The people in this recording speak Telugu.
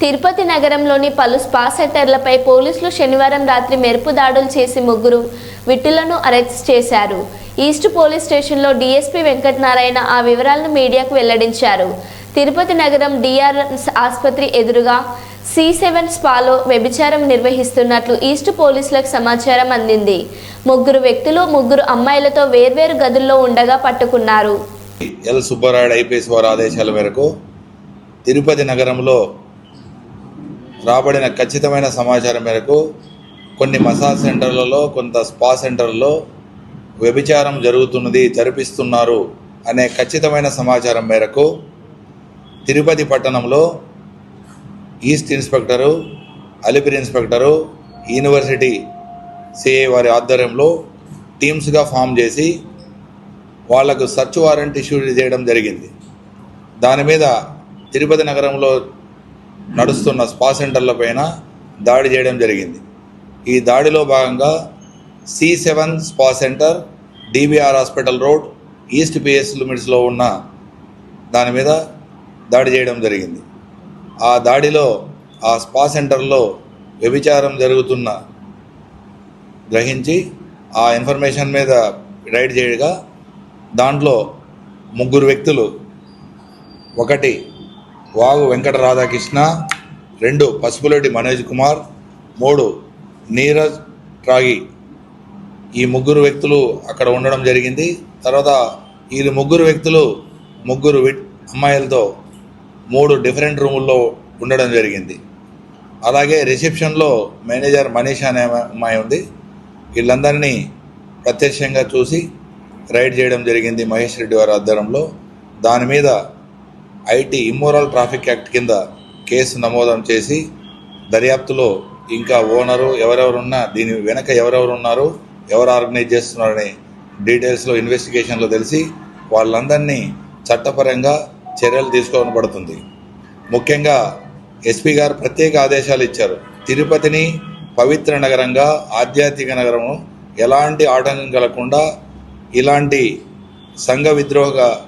తిరుపతి నగరంలోని పలు స్పా సెంటర్లపై పోలీసులు శనివారం రాత్రి మెరుపు దాడులు చేసి ముగ్గురు విట్టులను అరెస్ట్ చేశారు. ఈస్ట్ పోలీస్ స్టేషన్లో డీఎస్పీ వెంకటనారాయణ ఆ వివరాలను మీడియాకు వెల్లడించారు. తిరుపతి నగరం డిఆర్ ఆసుపత్రి ఎదురుగా సి సెవెన్ స్పాలో వ్యభిచారం నిర్వహిస్తున్నట్లు ఈస్ట్ పోలీసులకు సమాచారం అందింది. ముగ్గురు వ్యక్తులు ముగ్గురు అమ్మాయిలతో వేర్వేరు గదుల్లో ఉండగా పట్టుకున్నారు. ఎల్ సుబ్బారాయుడు ఐపీఎస్ వారి ఆదేశాల మేరకు తిరుపతి నగరంలో రాబడిన ఖచ్చితమైన సమాచారం మేరకు కొన్ని మసాజ్ సెంటర్లలో కొంత స్పా సెంటర్లలో వ్యభిచారం జరుగుతున్నది జరిపిస్తున్నారు అనే ఖచ్చితమైన సమాచారం మేరకు తిరుపతి పట్టణంలో east inspector Alipiri inspector university CA వారి ఆధ్వర్యంలో టీమ్స్గా ఫామ్ చేసి వాళ్ళకు సర్చ్ వారెంట్ ఇష్యూ చేయడం జరిగింది. దాని మీద తిరుపతి నగరంలో నడుస్తున్న స్పా సెంటర్ల పైన దాడి చేయడం జరిగింది. ఈ దాడిలో భాగంగా C seven spa center DBR hospital road east PS లిమిట్స్లో ఉన్న దాని మీద దాడి చేయడం జరిగింది. ఆ దాడిలో ఆ స్పా సెంటర్లో వ్యభిచారం జరుగుతున్న గ్రహించి ఆ ఇన్ఫర్మేషన్ మీద రైడ్ చేయగా దాంట్లో ముగ్గురు వ్యక్తులు ఒకటి వాగు వెంకట రాధాకృష్ణ రెండు పసుపులెడ్డి మనోజ్ కుమార్ మూడు నీరజ్ రాగి ఈ ముగ్గురు వ్యక్తులు అక్కడ ఉండడం జరిగింది. తర్వాత ఈ ముగ్గురు వ్యక్తులు ముగ్గురు వి- అమ్మాయిలతో మూడు డిఫరెంట్ రూముల్లో ఉండడం జరిగింది. అలాగే రిసెప్షన్లో మేనేజర్ మనీష్ అనే అమ్మాయి ఉంది. వీళ్ళందరినీ ప్రత్యక్షంగా చూసి రైడ్ చేయడం జరిగింది మహేష్ రెడ్డి వారి ఆధ్వర్యంలో. దాని మీద ఐటీ ఇమ్మోరల్ ట్రాఫిక్ యాక్ట్ కింద కేసు నమోదం చేసి దర్యాప్తులో ఇంకా ఓనరు ఎవరెవరున్నా దీని వెనక ఎవరెవరు ఉన్నారు ఎవరు ఆర్గనైజ్ చేస్తున్నారనే డీటెయిల్స్లో ఇన్వెస్టిగేషన్లో తెలిసి వాళ్ళందరినీ చట్టపరంగా చర్యలు తీసుకోవడం పడుతుంది. ముఖ్యంగా ఎస్పీ గారు ప్రత్యేక ఆదేశాలు ఇచ్చారు. తిరుపతిని పవిత్ర నగరంగా ఆధ్యాత్మిక నగరము ఎలాంటి ఆటంకం కలగకుండా ఇలాంటి సంఘ విద్రోహ